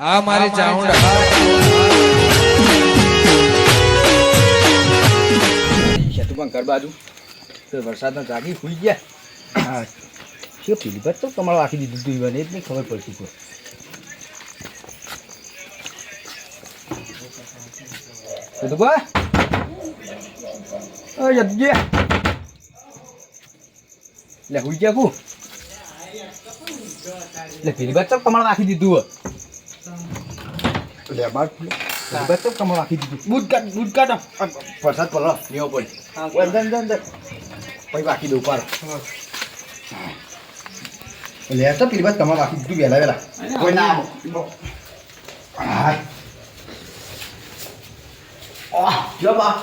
આ મારી ચાઉંડા શેતુ પણ કર બાજુ. તો વરસાદનો જાગી સુઈ ગયા. હા. શું પીલી તો તમારું આખી દીધું તું ઈવન એ જ નહીં ખબર પડતી કોઈ. ઓ જગ્યા લે સુઈ ગયા કુ લે પીલી બસ તો તમારું નાખી દીધું લે બાર પીલી બસ તો તમારું આખી દીધું. બૂટ કાઢ બૂટ કાઢો. વરસાદ પડો લેવો પડે અંદર અંદર અંદર. પછી બાકી દઉં પાર લે તો પીલી બસ તમારું આખી દીધું વહેલા વહેલા. કોઈ ના આવો. હા. જો બા.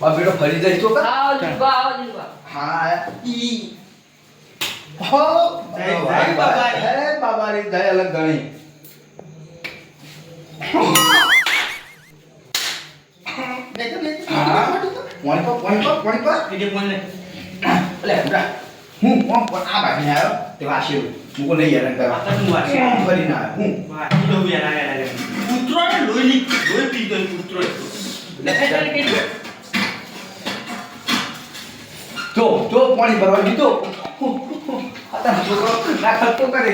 બા બેટો ફરી જાય તો હા ઈ. હો જય જય બાબા રે. અલગ ગણી. વણી પર વણી પર વણી પર બીજે કોણ લે અલે હમરા હું કોણ કોણ આ ને આવ્યો તે વાસી મુકો નહીં હેરાન કરવા તો હું વાસી. ફરી ના હું વાટી દઉં યાર આ યાર કૂતરો ને લોહી ની લોહી પી ગયો કૂતરો જો જો પાણી ભરવા દીધો આ તારો છોકરો ના ખર્ચો કરે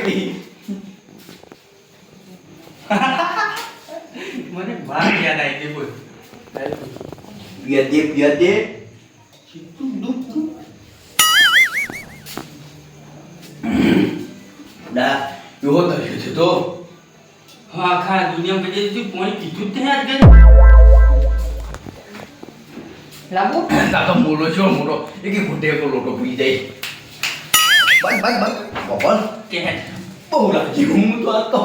મને વાત યાદ આવી ગઈ બોલ. યદે દે પિયા દે ના એવો તર્યો છે તો. હા ખા દુનિયામાં કદી તું પાણી કીધું તે આજ ગઈ લાગો? તા તો મોટો છો મોટો એક કે ઘૂંટે કો લોટો પી જાય. બસ બસ બસ બબલ કે? હે બહુ લાગી હું તો આ તો.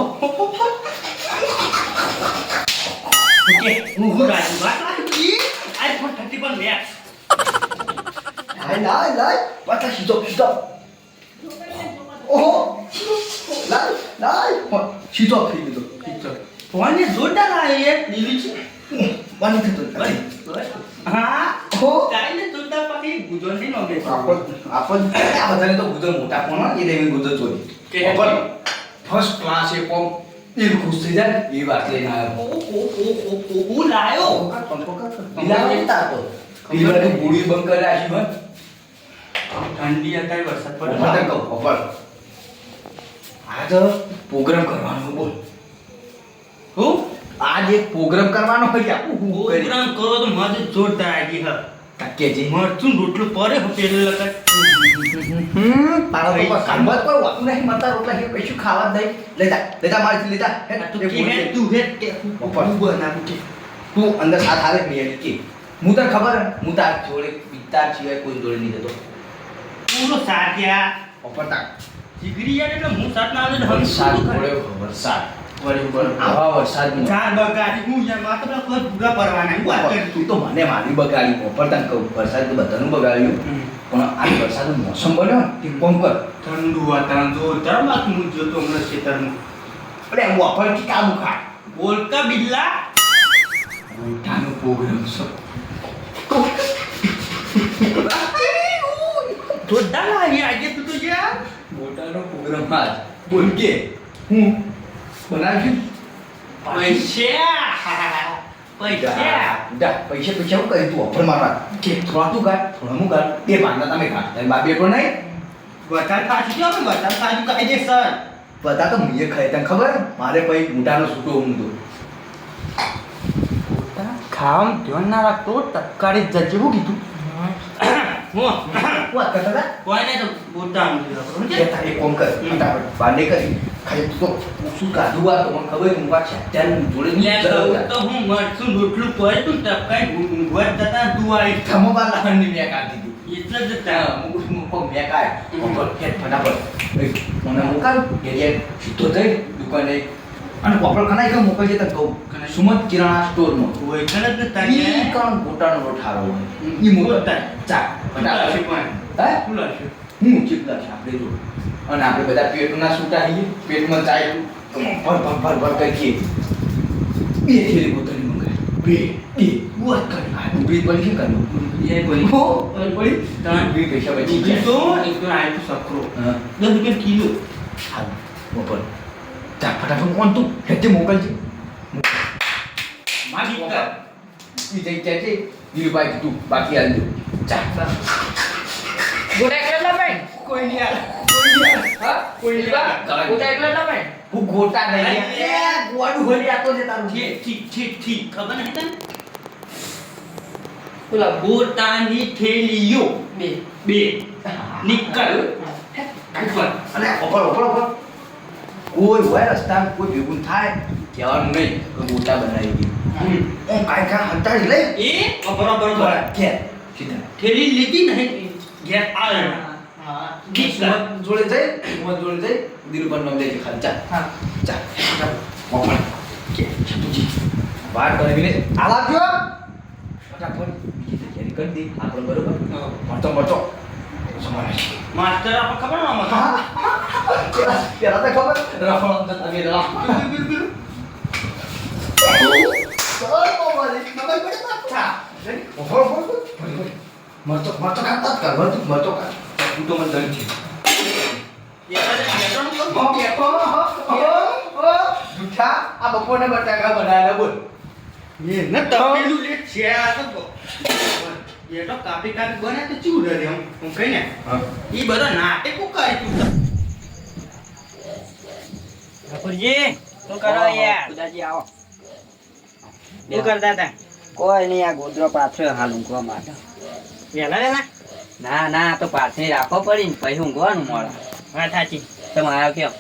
કે હું હું રાજી વાત લાગી આઈફોન 31 મેક્સ લાય લાય લાય. પાછા સીધો સીધો. ઓહો. લાય લાય. સીધો થઈ ગયો સીધો ફોને જોરદાર આવી યાર લીલી છે? પાણી થતો હા? હો કાઈને જોરદાર પાછી ગુજરતી નો કે આપણ આપણ આ બધાને તો ગુજર મોટા કોણ એ રેવી ગુજર ચોરી કે? ફર્સ્ટ ક્લાસ એ કોમ એ ખુશ થઈ જાય એ વાત લઈને આવ્યો ઓ ઓ ઓ ઓ ઓ લાયો પીલા બુડી બંધ કરે આશી બંધ ઠંડી અત્યારે વરસાદ પડે મતલબ કહું ખબર આજ પ્રોગ્રામ કરવાનો બોલ હું આજ એક પ્રોગ્રામ કરવાનો હોય પ્રોગ્રામ કરો તો મજ જોરદાર આવી હા ટકે મરતું રોટલો પરે પેલે લગત હમ પાળો તો કોઈ કામ જ કોઈ હોતું નહીં મતા રોટલા કે કશું ખાવા નહીં લેતા લેતા મારી લેતા હે તું કે હે. તું હે કે ઉપર. તું બના કે? તું અંદર સાથ હાલે નહીં? કે હું તને ખબર હે, તાર જોડે પિતા સિવાય કોઈ જોડે નહીં જતો. પૂરો સાથિયા ઉપર તાર જીગરી યાર એટલે હું સાથ ના આવે તો વરસાદ હમ પડ્યો વરસાદ વળી વળી આવા વરસાદમાં ચાર બગાડી હું યાર માત્ર કોઈ પૂરા પરવાના હું વાત કરું તું તો મને મારી બગાડી ઉપર તને કહું વરસાદ તો બધાનું બગાડ્યું પણ આ વરસાદનો મોસમ બન્યો ને તે કોમ કર ઠંડુ વાતાવરણ જોરદાર બાકી હું જોતો હમણાં ખેતરમાં અરે હું અફર કે કાબુ ખા બોલકા બિલ્લા મોટાનો પ્રોગ્રામ છે જોરદાર આવી આજે તું તો યાર મોટાનો પ્રોગ્રામમાં જ બોલ કે હું બનાવ્યું પૈસા પૈસા ડા પૈસા પૈસા હું કરી તું અફર મારવા કે થોડા તું ગાય થોડા હું ગાય તે માંગતા તમે ખા તારી બા બેટો નહીં વધારે ખાશું જો અમે વધારે ખાશું કહી દે સર બધા તો મુએ ખાય તને ખબર મારે પછી મોટાનો છૂટો હું તો ખામ ધ્યાન ના રાખતો તત્કાળી જજે હું કીધું હું વાત કરતા હતા કોઈને તો બોલતા આમ કે તારે કોમ કર ફટાફટ બાંધે કરી ખાલી તો શું કાઢું આ તો મને ખબર હું અત્યારે જોડે નહીં તો હું મરચું રોટલું પડે તું ટપકાઈ ઊંઘવા જતા તું આવી થમો બાર મેં કાઢી દીધું. એટલે જ ત્યાં મુકો મેં કાય ઉપર ફટાફટ. મને મુકાલ કે સીધો થઈ દુકાને અને કોપર કનાઈ કે મોકલજે જતા કહું. સુમત કિરાણા સ્ટોરમાં કોઈ કણ જ નતા ઈ કામ ગોટાનો રોઠારો ઈ મોકલ. ચા ફટાફટ. હે? હું ચીપલા છે આપણે જો અને આપણે બધા પેટના છૂટા હઈએ પેટમાં ચાય ભર ભર ભર ભર કરીએ બે થેલી બોતલની મંગાવી. બે બે. વાત કરી. આ બે પડી શું કરવું એ બોલી હો પડી પડી? ત્રણ. બે પૈસા બચી ગયા તો એક તો આયુ સકરો. હા. દસ રૂપિયા કિલો. હા બપોર. જા ફટાફટ કોણ તું? હેતે મોકલજે. તું બાકી જા. ભાઈ? કોઈ નહીં હા ગોટા નહીં. અરે, ગોડું હોલી આતો છે તારું. ઠીક ઠીક ઠીક ઠીક. ખબર નહીં તને? ગોટાની થેલીઓ. બે. બે. અને કોઈ હોય રસ્તા કોઈ ભેગું થાય કહેવાનું નહીં કે ગોટા બનાવી દી. હું કાંઈ કાંઈ હંતાડી લઈ એ? બરોબર બરોબર. કે સીધા. થેલી લીધી નહીં. ઘેર આવે. હા નિકલ સુમન જોડે જઈ સુમન જોડે જઈ દિલુભાઈ નામ લેજે ખાલી ચાલ હા ચાલ ચાલ ઓપર કે છતુજી વાત કરીને આલાવ્યો ફટાફટ બીજી તૈયારી કરી દે આપણે બરોબર મરચો મરચો સમાવેશ માસ્ટર આપણે ખબર ને આમાં પેલા પેલા તો ખબર રફળ અંદર તમે રફ મરચો મરચો ખાતા જ કર મરચો ખા તું મને દંડ છે. આ બપોરને બટાકા બનાવેલા બોલ એ તપેલું લે છે આ તો એ કાપી કાપી બને તો રે હું કઈ ને ઈ બધા નાટકો કરી તું ઠાકોરજી શું કરો યાર ખુદાજી આવો. શું કરતા હતા? કોઈ નહીં આ ગોદરો પાછળ હાલ ઊંઘવા માટે વેલા વેલા ના ના તો પાછી રાખો પડી ને પછી ઊંઘવાનું મોડા. વાત સાચી તમે આવ્યો કેમ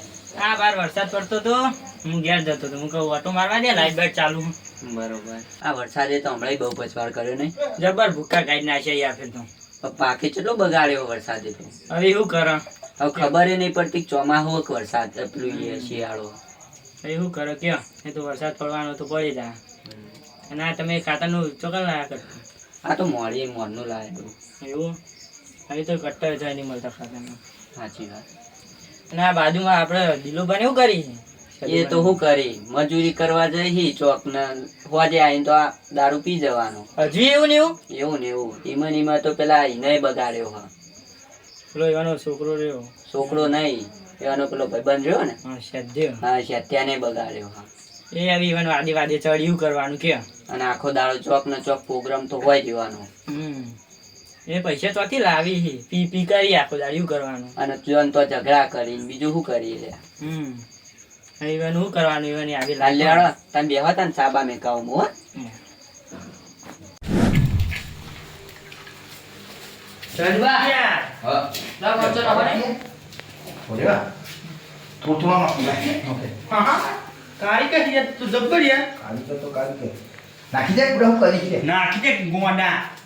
આ બાર વરસાદ પડતો તો હું ઘેર જતો હતો. હું કહું ઓટો મારવા દે લાઈટ બાઈટ ચાલુ બરોબર. આ વરસાદે તો હમણાં બહુ પછવાડ કર્યો નહીં. જબર ભૂક્કા કાઢી નાખ્યા યાર ફેર તો. પાકે કેટલો બગાડ્યો વરસાદે તો? હવે શું કરો? હવે ખબર એ નહીં પડતી કે વરસાદ પેલું શિયાળો હવે શું કરો? કયો? એ તો વરસાદ પડવાનો તો પડી જાય અને આ તમે ખાતાનું ચોકલ લાયા કરો આ તો મોડી મોરનું લાયા એવું? હવે તો કટ્ટર જાય નહીં મળતા ખાતરનું સાચી વાત. અને આ બાજુમાં આપણે દિલુભાને એવું કરી એ તો શું કરી? મજૂરી કરવા જઈ ચોક ને હોજે આવીને તો આ દારૂ પી જવાનો. હજુ એવું ને એવું? એવું ને એવું. ઈમન ઈમાં તો પેલા ઈને બગાડ્યો હા. પેલો એવાનો છોકરો રહ્યો. છોકરો નહીં એવાનો પેલો ભાઈબંધ રહ્યો ને. હા સદ્ય હા બગાડ્યો હા. એ આવી ઈવન વાદે વાદે ચડ્યું કરવાનું કે. અને આખો દાડો ચોક ને ચોક પ્રોગ્રામ તો હોય જવાનો હમ. એ પૈસા ચોથી લાવી છે. પી પી કરી આખો દાડ્યું કરવાનું. અને જોન તો ઝઘડા કરી બીજું શું કરી લે? હમ. ઈવન શું કરવાનું? ઈવન આવી લાલ્યાળો તમે બેહવા તા ને સાબા મેં કહું હો. નાખો દે નાખી દે ગોડા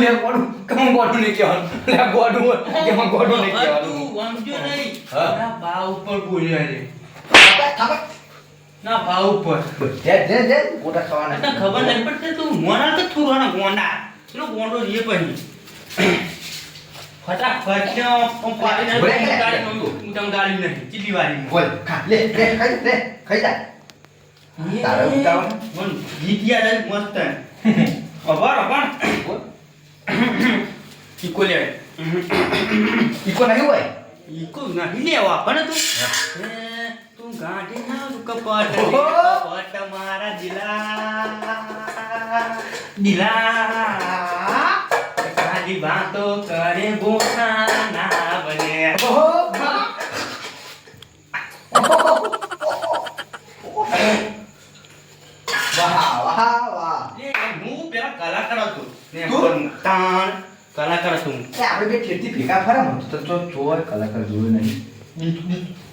ને કહેવાનું? લે ગોડું કેમ ગોડું ને તું કહેવાનું? વાંચજો નહીં. ના ભાવ ઉપર બોલ્યા રે થાપે, થાપે. ના ભાવ ઉપર. દે દે દે. ગોટા ખાવાના. ખબર નહીં પડતી તું મોના તો થોડો ગોંડા? પેલો ગોંડો જે પછી. ફટાફટ ને આમ પાડીને હું? ગાડી હું તમ ગાડી નહીં ચીલી વાળી બોલ ખા. લે લે ખાઈ લે ખાઈ જા. તારે ઉતાવ મન જીતિયા યાદ મસ્ત અબર અબર ઈકો લે. ઇકો નહીં હોય? ઈકો નહીં લેવા પણ તું. તું ગાડી ના કપટ. કપટ મારા દિલા. દિલા. ખાલી વાતો કરે ગોખા બને. વાહ વાહ વાહ એ, હું પેલા કલાકાર હતો. ને પણ તાણ કલાકાર હું. એ આપણે બે ખેતી ભેગા ફરા મત તો તો ચોર કલાકાર જોયો નહીં.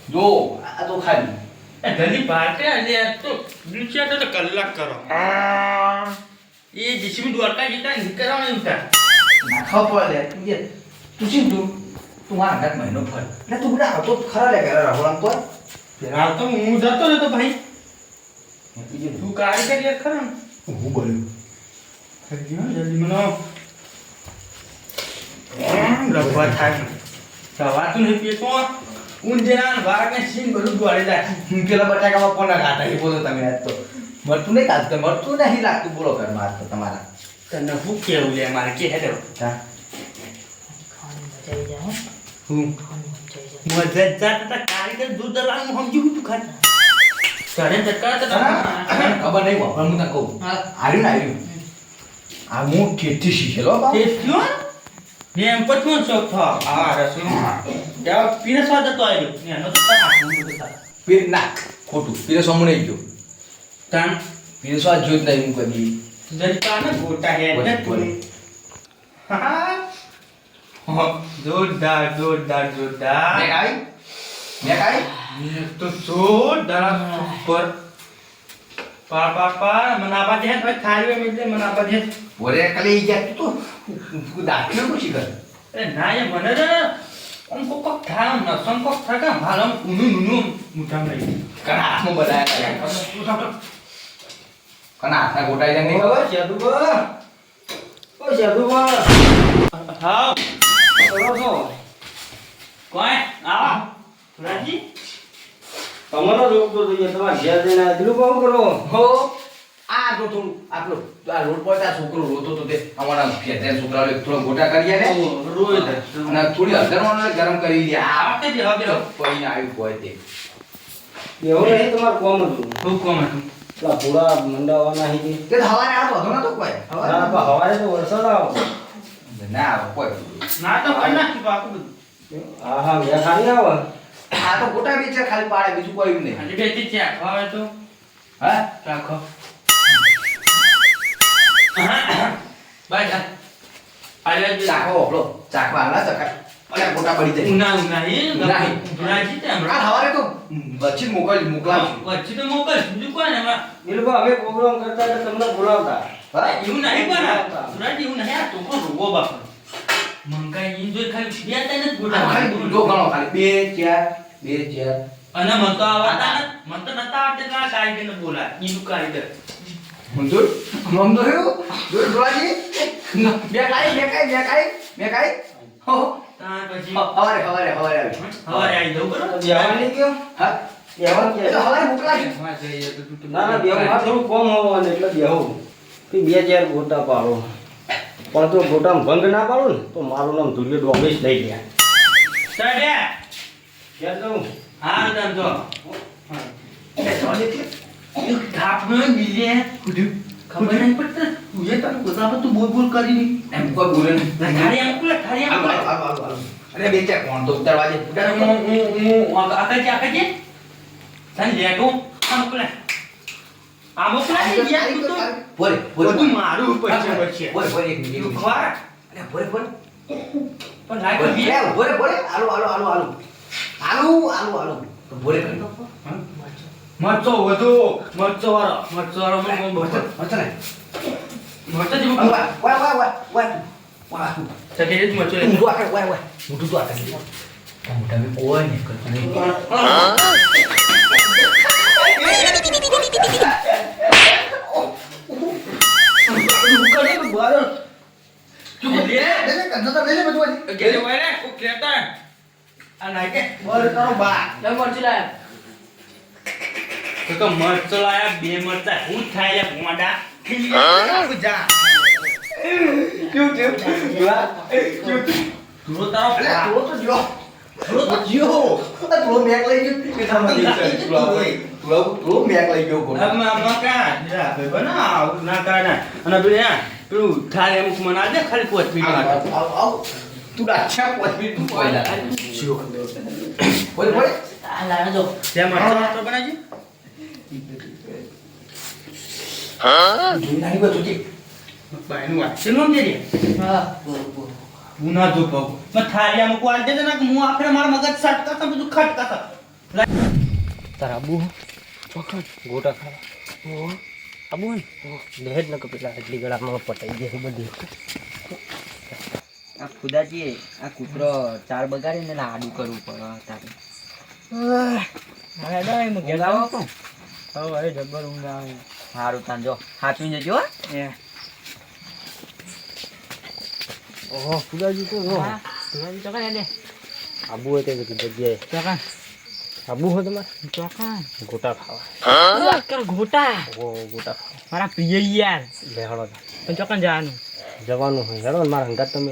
જો આ તો ખાલી. એ ઘણી પાર્ટે અને તો કલાક કરો. એ જીસીબી દ્વારકા જતા નીકળવાનું હતા નાખવા પડે. તું જે તું શું તું તું આ આગળ મહિનો ફર એટલે તું બધા આવતો ખરા લે ઘરે રાહુલ તો. પેલા તો હું જતો નતો ભાઈ. તું તું કાઢી કરી યાર ખરા ને. હું બોલ્યું જલ્દી મને લગવા થાય. સવાતું નહીં પેટો ઊંધેરા વાઘ ને સિંહ બધું દોડે જાય હું પેલા બટાકામાં કોના ખાતા એ બોલો તમે આજ તો? મરતું નહીં ખાતું મરતું નહીં લાગતું. બોલો ઘરમાં આજ તો તમારા. તને શું કેવું લે? મારે કે હેડો. તા હું? મજા જાત કારીગર દૂધ દલાલ હું સમજી તું ખાલી. ચડે તો ખબર નહીં બાપા હું તને કહું. હાર્યું ને હાર્યું આ હું ઠેઠથી શીખેલો થયો ને એમ શોખ થયો? આ રસોઈ ત્યાં હતો આવ્યો ને એનો તો. પીર ખોટું. પીરસવા મને ગયો તાન પીરે સ્વાદ જોઈ જ નહીં હું કદી જનતાને ગોટા હેડ પૂરી જોરદાર જોરદાર જોરદાર મેં આવી મેં આવી તો જોરદાર સુપર પાર પાર પાર મનાબા દે ભાઈ ખાલી મે એટલે મનાબા દે ઓરે કલી ગયા તું તો દાખલો પૂછી કર એ ના એ મને જ આમ કોક ખામ ન સંકોક થાકા માલમ ઉનું ઉનું મુઠા નહીં કરા હાથમાં બદાયા તું કના હાથના ગોટાઈ જાય નહીં ખબર હા કોઈ આવા સુરાજી તમારો રોગ તો જોઈએ તમારે ઘેર જઈને આટલું કામ કરો હો આ જો થોડું આટલો આ રોડ પર છોકરો રોતો તો તે અમારા છોકરાઓ થોડો ગોટા કરીએ ને રોય અને થોડી હળદરવાનો ગરમ કરી દે આ આવતે જ હવે પૈને આવ્યું કોઈ તે એવું નહીં તમારે કોમ હતું ખૂબ કોમ હતું પેલા પૂરા મંડાવાના હી. તે હવારે આ વધુ નતો કોઈ. ના પણ હવારે તો વરસાદ આવો. ના આવે કોઈ ના તો કરી નાખી આખું બધું. હા હા મેં ખાલી આવો. આ તો ગોટા બીચે ખાલી પાડે બીજું કોઈ નહીં. હજી બેથી ચા ખાવે તો. હા? રાખો. બાય જા. આલે ચાખો ચાખવા આલા ચકા અને ગોટા પડી જાય. ઉના ઉના એ ઉના. તે હમણાં હવારે તો વચ્ચે મોકલ મોકલાવશું વચ્ચે તો મોકલ બીજું કોઈ ને એ લોકો અમે પ્રોગ્રામ કરતા તમને બોલાવતા. હા એવું નહીં પણ સુરાજી એવું નહીં આ તો કોણ રોગો બાપ. મંગાઈ ઈ જોઈ ખાલી બે તને જ આ ખાલી ગોટા જો ગણો ખાલી બે ચાર બે ચાર. અને મન તો આવતા ને મન તો નતા આવડે તો આ બોલા બોલાય ઈ નું કારીગર મંજૂર? મમ તો બે ખાઈ બે કાઈ બે ખાઈ બે ખાઈ. હો. ત્યાર પછી હવારે હવારે હવારે આવી. હવારે આવી જવું બરોબર? બેહવા નહીં ગયો હા બેહવા એ તો હવારે મોકલાવશું હા, જઈએ તો તું ના ના બેહવા થોડું કોમ હોવાનું એટલે બેહું કે બે ચાર ગોટા પાડો. પણ તો ગોટામાં ભંગ ના પાડો ને તો મારું નામ ધુલિયો ડોમેશ લઈ ગયા. સાડે હા દામ જો. એ જોવાજી કે એક થાપનો મિલે ખુદું ખબર નહીં પડતી તું એ તને બધા તું બોલ બોલ કરી નહીં એમ કોઈ બોલે નહીં. થાળી આંકુલે હાલો, આંકુલે. અરે બે ચાર કોણ તો ઉતારવા દે. હું હું હું આકાજી આકાજી તને લેટો આંકુલે આ મોકલા ની યાર તું તો. બોલે બોલે તું મારું પછી પછી. બોલે બોલે એક મિનિટ ખવા અરે બોલે બોલે. પણ લાઈક બોલે બોલે બોલે. આલો આલો આલો આલો આલો આલો હાલો. બોલે કરી. દો મરચો વધુ મરચો વાળો મરચો વાળો મને બહુ મસ્ત મસ્ત ને મરચો જેવું વાહ વાહ વાહ વાહ વાહ વાહ સકે જ મરચો લે ઊંધું આકર વાહ વાહ મોટું તો આકર મોટા કોઈ નહીં કરતું નહીં. ને આ નાકે બોલ કરો બા તમે મરચું લાયા. તો મરચો લાયા બે મરચા હું થાય લે મોડા જા ક્યું ક્યું તું તારો તું તો જો તું તો જો તું મેક લઈ ગયો કે? સામે તું તું મેક લઈ ગયો કોણ આમાં મકા જા બે બના ના કાના અને બે પેલું થાળ એમ મના દે ખાલી પોત પી આવ આવ આવ. તું અચ્છા પોત બી તું કોઈ બોલ બોલ આ લાવ્યો જો. તે મરચો તો બનાજી ગુના જો મેં થાળિયા મૂકવા દે ને હું આખરે માર મગજ બધું ગોટા ખાવા. આબુ દહેજ ન પેલા એટલી ગળામાં પટાઈ ગયા બધી. આ ખુદાજી આ કૂતરો ચાર બગાડીને ને આડું કરવું પડે તારે. હવે જબર ઊંઘ આવે સારું તાન જો સાચવીને જજો એ. ઓહો ફુગાજી તો જો. હા, હેડે. આબુ હોય તે જગ્યાએ ચોકન. આબુ તમારે? ચોકન. ગોટા ખાવા. કર ઘોટા? ઓહો ગોટા મારા પ્રિય યાર. પણ ચોકન જવાનું. જવાનું હોય હેડો મારા હંગાત તમે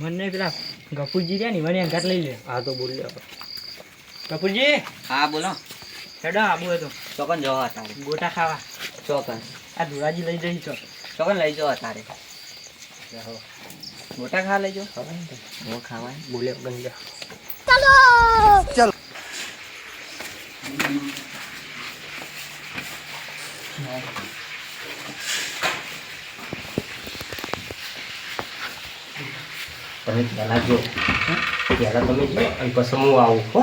મને પેલા ગપુજી રહ્યા ને મને અંગાત લઈ લે. આ તો બોલ લે ગપુરજી હા બોલો. હેડો આબુ હતો ચોકન જવા તારે. ગોટા ખાવા. ચોકન. આ ધુરાજી લઈ જઈ છો. ચોકન લઈ જાઓ. તારે મોટા ખા લેજો બહુ ખાવાય બોલે ગંજા તમે પહેલાં જો. પહેલાં તમે જો અને પછી હું આવું હો.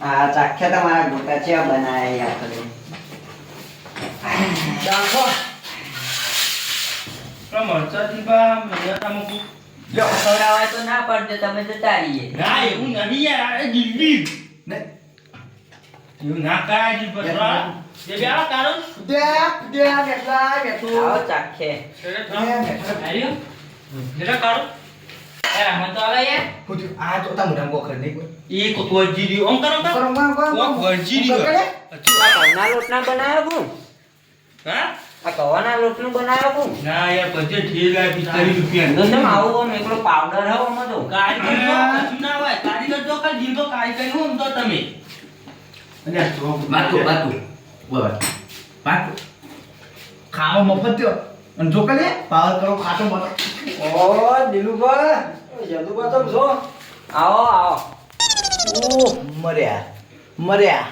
આ ચાખ્યા તમારા ગોટા છે બનાયા યાર દાખો મરચા દીપા મેળા મૂકું. જો ખવડાવાય તો ના પડશે તમે જતા રહીએ ના એવું નહીં યાર આ જિંદગી ને એવું ના કરાય જી પર જે બે આ કારણ દે દે કેટલા કેટલું આવો ચાખે. જરા કાઢો રમણ પાવડર હો તો કારીગર તો કશું તો કાલ જીલ તો તો તમે અને ખાવા મફત થયો અને જો કલે પાવર કરો ખાટો મત ઓ દિલુભા યદુભા તમ છો? આવો આવો. ઓ મર્યા મર્યા.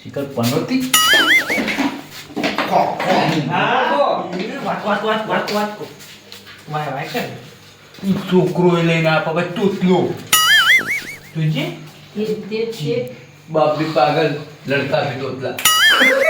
શિકર પનોતી. કો કો હા વાત વાત વાત વાત વાત. કો વાય વાય છે છોકરો લઈને આપા ભાઈ તૂતલો. તુજી બાપ બી પાગલ લડતા બી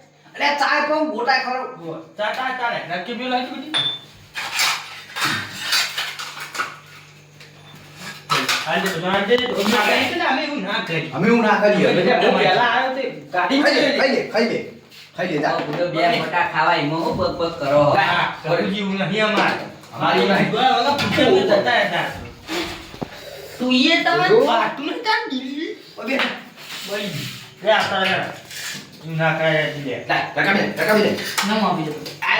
અરે ચાય પણ મોટા ખરો ચા ચા ચાલે નક્કી બી લાવી દીધી આજે આજે અમે એવું ના કરીએ. અમે એવું ના કરીએ. પહેલા આવ્યો તે કાઢી ખાઈ લે ખાઈ લે ખાઈ લે. જા. બે મોટા ખાવા એમાં હું બગ કરો. કરું જીવું નહીં અમાર. અમારી ઓલા પૂછે હું જતા હતા તું એ તમે વાતું ને કાં દિલ્હી બગે બઈ રે આતા ના કાય આપી આ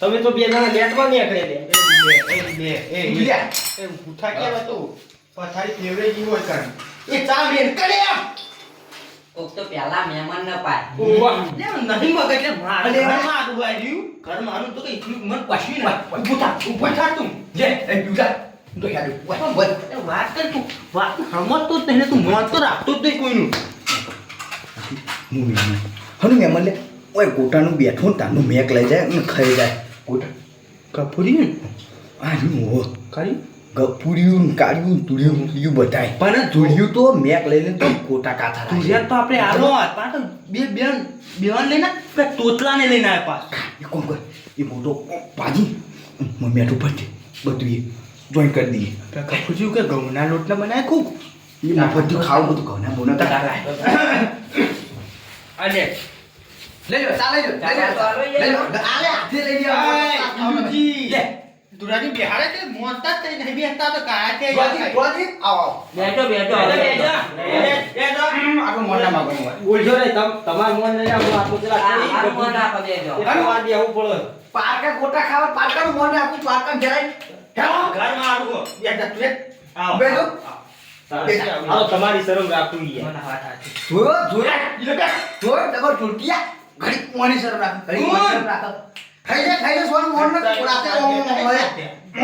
તમે તો બે જણા લેટમાં નહીં અકડે એ બે એ બે એ ઉઠા કે તો? પથારી ફેવરેટ જીવો એ ચા બેન કડે કોક તો પહેલા મહેમાન ન પાય. ઓવા લે નહીં મગજ લે મારે. ઘરમાં આડું આવ્યું ઘર મારું તો કઈ થયું મન પછી ના ઊભો થા ઊભો તું. જે એ બીજા તો યાર વાત કર તું. વાત હમત તો તને તું મન તો રાખતો જ નહીં કોઈનું. હું હનુ મહેમાન લે. ઓય ગોટાનું બેઠો તાનું મેક લઈ જાય અને ખાઈ જાય. ગોટા. કપૂરી ને આ હું કરી ગપુરિયું કાળ્યું ને તુડિયું બધાય. પણ તુડિયું તો મેક લઈને તો કોટા કાથા તુળિયા તો આપણે હાથ પાછળ બે બેન બેવાન લઈને પેલા તોતલાને લઈને આવ્યા પાસ એ કોણ કર એ મોટો પાજી મમ્મી આટું પડશે બધું એ જોઈન કરી દઈએ. કપૂરી કે ઘઉંના લોટને બનાય ખૂબ? એ મફતથી ખાવું બધું ઘઉંના બોના તો અલે લઈ લો ચાલે લઈ લો લઈ લો આલે હાથે લઈ લો લે. દુરાજી બિહારે છે મોંતા તે નહીં બેસતા તો કાયા છે ધ્રુવાજી, ધ્રુવાજી, આવો, આવો. બેઠો બેઠો હવે બેઠો. આટલું મોઢા માંગવાનું હોય. બોલજો ને તમ તમાર મન નહીં હું આપો જરા આ મોં નાખો બેઠો. વાર બેહવું પડે. પારકા ગોટા ખાવા પારકાનું મોઢે આપું પારકા ઘેરાય. હેલો? ઘરમાં આવો બેસતા તું આવો. બેસો. હાલો તમારી શરમ રાખું યાર. જોયો જોયા? ઈ લોકો જોયો? ઘડી મોની શરમ રાખ ઘડી મોની શરમ રાખ. ખાઈ ખાઈ જા સોનું મોન ન રાતે ઓમ ઓમ ઓમ હોય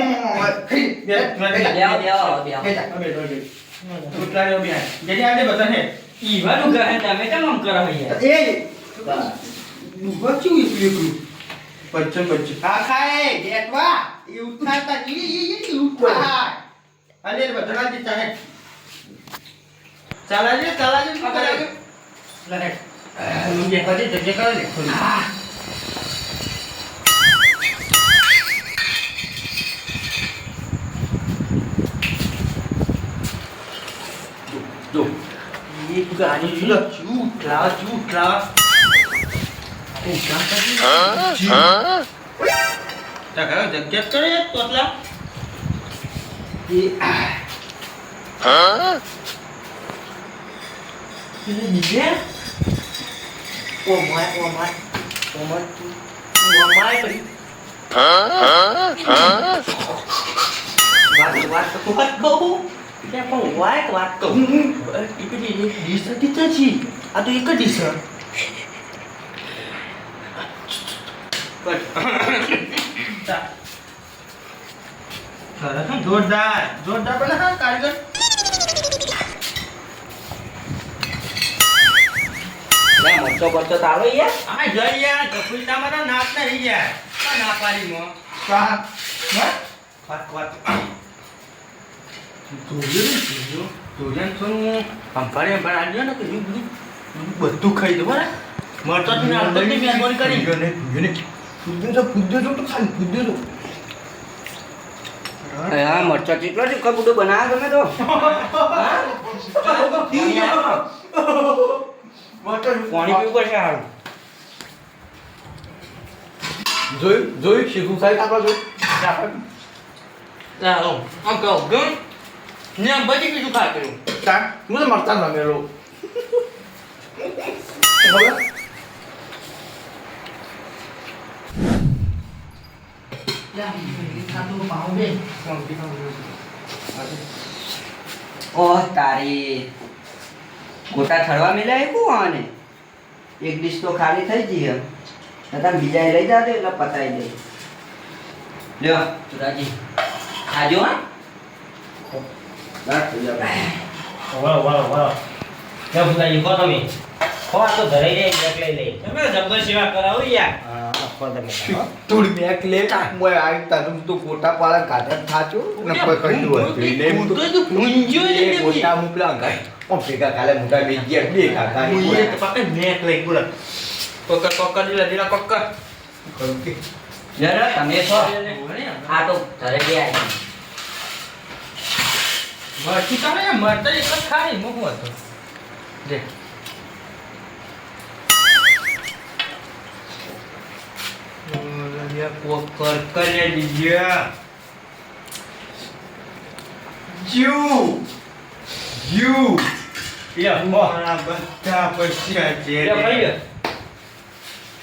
ઓમ ઓમ ખાઈ બે. બે, બેઠો, બેઠો. ઉતરાયો બેહાય. જેને આજે બધાને. ઈવાનું કહે તમે કેમ આમ કરો યાર? એ બચ્યું એકલું એકલું પચ્ચન પચ્ચન. હા ખાય બેઠવા. એ ઉઠાતા ઈ ઈ ઈ ઈ અલે બધાના જે ચાહે. ચાલાજી ચાલાજી કરે? લડે. હું જે જગ્યા કરે ખોલી. એક ગાડી લો ચૂટ લાવ ચૂટ લાવ જગ્યા જગ્યા કરે તોતલા એ એટલે બીજે oh my oh my oh my oh my કરી વાત વાત તો વાત કહું એટલે પણ વાત વાત કહું એ પેલી ડીશ હતી તો છી આ તો એક જ ડીશ જોરદાર જોરદાર બને હા કારીગર લે, મોટો પડતો તાળો યાર. આ જઈ યાર ગફુલ તમારા નાક ના રહી ગયા ના પાડી મો હે વાત જોયું ને જોયું જોયું ને સોનું અંફાડે અંફાડે આ ને કે બધું બધું ખાઈ દો બરાબર? મળતો જ ને અડધી મહેરબાની કરી. ગયો ને ગયો ને. તો ફૂદ્યો તો તો ખાલી ફૂદ્યો તો. હા મરચો ચીટલો તીખો બુડો બનાવે તમે તો. પાણી પીવું પડશે હારું. જોયું જોયું શીખું સાહેબ આપણે જોયું. આમ કહો ગમ. ને બધી બીજું ખા કર્યું. હું તો મરતા રમેલો. ખબર ઓહ તારી ગોટા થડવા મિલાય કું આને? એક ડીશ તો ખાલી થઈ જઈએ તથા બીજા લઈ જાજો એટલે પતાઈ દે. લ્યો સુરાજી ખાજો હા? બસ લ્યો વળો વળો વળો ક્યાં ભૂતાજી કહો તમે. ખો તો ધરાઈ જાય બેક લઈ લઈ. તમે જબ્બર સેવા કરાવો યાર. થોડી મેક લે મોય આ તારું તું ગોટા પાલા કાઢા થાચો? ને કોઈ કશું હતું ને તો તો એ ને ગોટા મુકલા ગાય ઓ ભેગા કાલે મોટા બે ગયા બે કાકા મુઈએ તો પાકે નેક લઈ બોલ. પકડ પકડ દીલા દીલા પકડ જરા તમે છો? આ તો ઘરે ગયા. મરચી તમે મરતા એક જ ખાઈ મૂકવો હતો. જે પોકર કરે દીજ્યા યુ યુ મારા બધા પૈસા છે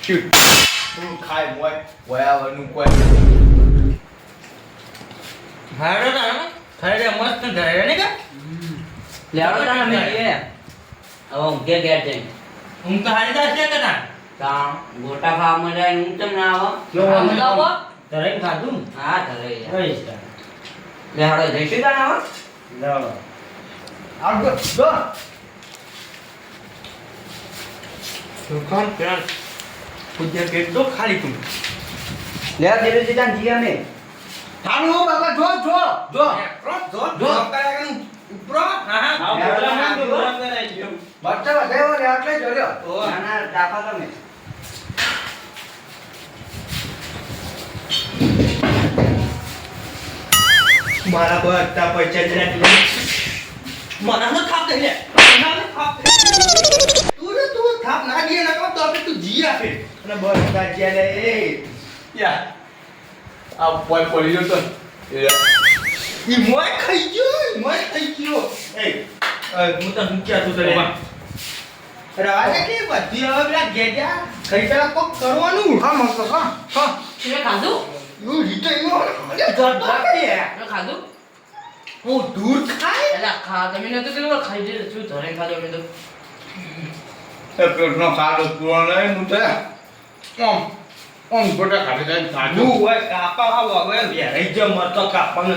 શૂટ ખાય મોય. વયાવરનું કોઈ ના થરે મસ્ત ધરે ને કે? લેવડો તા અમે જઈએ હવે કે કે જઈને હું તો હારી દાસ છે કના તા ગોટા ખાવા જાય હું તમ ના આવો? જો આમ લાવો આવો. ધરાઈ ખાધું? હા યાર. રહીશ લેવડો જઈશું તા આવો લ્યો આગળ ગો દુકાન પૂજ્ય પેટ ખાલી તું. લે ધીરે ધીરે જીયા અમે. થાનું હો બાબા જો જો જો. જો જો. ઉપરો હા આ હા બોલા ના તો બોલા કરાઈ ગયો બચ્ચા વધાયો ને એટલે જોયો ના ના તમે. મારા બધા પૈસા જરા મને તો દે તું તું થાપ ના દે ના તો આપણે તું જી આપે. અને બધા જીયા લે એ. યા. આ પોઈ પડી ગયો તો ને. ઈ મોય ખાઈ ગયો મોય ખાઈ ગયો એ હું તને પૂછ્યા તું તને રાજા કે બધી હવે પેલા ગેજા ખાઈ પેલા કોક કરવાનું હા મસ્ત હા હા તમે ખાધું યું રીતે યું અરે જતો કે ખાધું હું દૂર ખાય એટલે ખા તમે નતું કીધું ખાઈ જઈએ શું ધોરણ ખાધું અમે તો એ પેટનો ખાડો પૂરો નહીં હું તો ઓમ ઓમ ગોટા હોય કાપા હા વગર વેરાઈ જ મરતો કાપા ને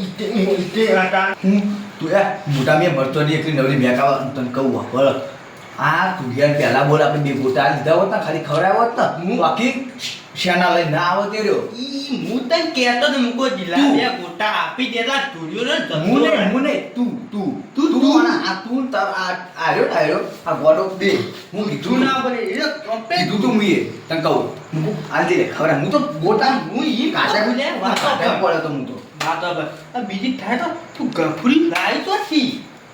ઈતે ઈતે હતા હું તું એ મોટા મેં મરતો નહીં એકલી નવરી મેં કાવા તને કહું બળ આ તું પહેલા બોલ આપણે બે ગોટા લીધા હોત ને ખાલી ખવડાવ્યો હોત ને હું? બાકી શેના લઈ ના આવત એ રહ્યો. ઈ હું તને કહેતો તો મુકો જિલ્લા બે ગોટા આપી દેતા ધૂળ્યો ને હું રહે. હું નહીં તું તું. તું, તું. આ તું તાર આ આર્યો ને આર્યો આ ગોડો બે. હું કીધું ના ના બને એ કમ્પ્લેટ. કીધું તું મુએ તને કહું. હું ખબર હું તો ગોટા હું ઈ કાચા કાચા લે વાતો પડે તો હું તો. વાતો કર. બીજી થાય તો તું ગફુરી લાય તો છી.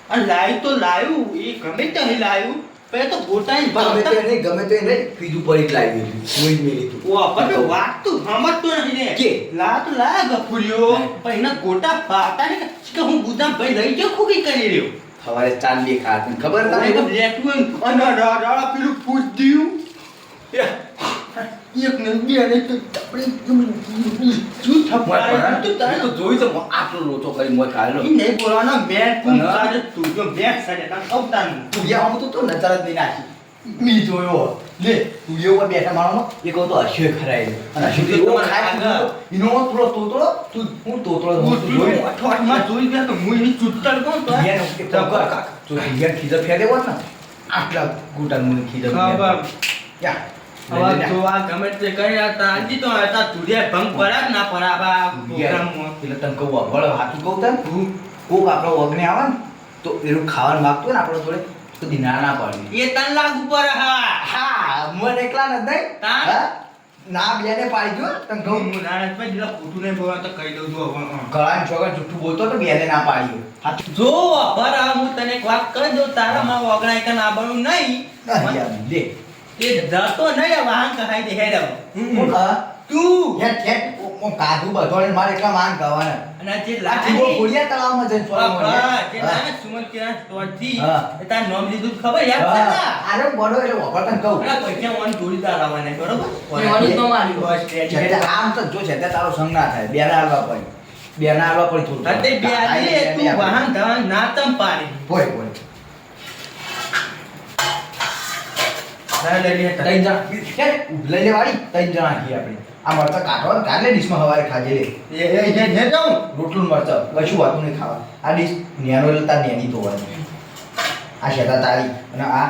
અને લાય તો લાવ્યું એ ગમે તે લાવ્યું પણ એ તો ગોટાની ગમે તે નહીં ગમે તે નહીં બીજું પડી લાવી દીધું જોઈ જ મેલી તું. ઓ પણ વાત તું સમજતો નથી ને. કે? લા તો લા ગફુરીઓ. પણ એના ગોટા પાતા ને કે હું ગુદા ભાઈ લઈ ગયો ખોકી કરી રહ્યો? સવારે ચાંદી ખા ખબર ના તો લેટવું અને પેલું પૂછ દીયું એક ને બે ને તો આપણે શું થપાય તું તારે તો જોઈ તો આટલો લોચો કરી મોય કાઢેલો ઈ નહીં બોલવાનો મેં તું? કાઢે તું જો તાર અવતારનું તું તો તો નજર જ નહીં નાખી મી જોયો લે તું એવો બેઠા માણો એક તો હશે ખરાય અને હશે તો એવો ખાય ઈનો થોડો તોતળો તું હું તોતળો હું જોઈ જોઈ ગયા તો હું એની ચૂંટણ કોણ તો યાર કાકા જો યાર ફેરે ને આટલા ગોટા મને ખબર. યા હવે જો આ ગમે તે કરી આ તાંજી તો આ તુરિયા ભંગ પડ્યા ના પડ્યા બા પ્રોગ્રામમાં. એટલે તને કહું વળ હાથું કહું તને કોક આપણો વગને આવે ને તો એનું ખાવાનું માગતું ને આપણે જોડે તો દી ના ના પાડી એ તન લાગુ પડે હા. હા મને એકલા નથી નહીં તાન? ના બેને પાડી જો તને કહું. હું નારાજ ખોટું નહીં તો કહી દઉં છું હા. છોકરા જુઠ્ઠું બોલતો તો બેને ના જો આ હું તને એક વાત કહી દઉં તારા માં વગણાય કે નહીં. ના યાર, લે. એ જતો નહીં વાહન કહાઈ દે હેડ હવે. કોણ તું ઓ કાઢું મારે એકલા માન ગાવાના અને જે તળાવમાં જઈને. સુમન સ્ટોરથી. નામ લીધું ખબર યાદ છે ને? બડો એટલે વગર તને કહું પેલા પૈસા બરોબર? તો. બસ, આમ તો જો છે તારો સંગ ના થાય બેના હાલવા પડે બેના હાલવા પડે થોડું તે બે આલી તું વાહન ધવાન ના તમ પાડી. હોય હોય હા, લઈ લે. તઈ જા હેઠ, લઈ લે વાળી તઈ જણા આખી આપણે. આ મરચા કાઢો ને કાઢ લે ડીશમાં હવારે ખાજે લે. એ, એ, જે જાઉં. રોટલું મરચા. કશું વાતું નહીં ખાવા. આ ડીશ નેનો એટલે તાર નેની ધોવાની. આ શેતા તારી અને આ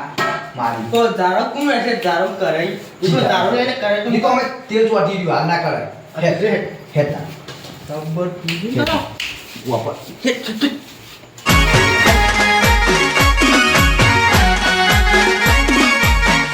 મારી. તો ધારો કોણ હશે? ધારો કરે. એ તો ધારો લઈને કરે તો તો અમે તેલ ચોટી રહ્યું હાલ ના કરાય. હેઠ. હેતા વાપર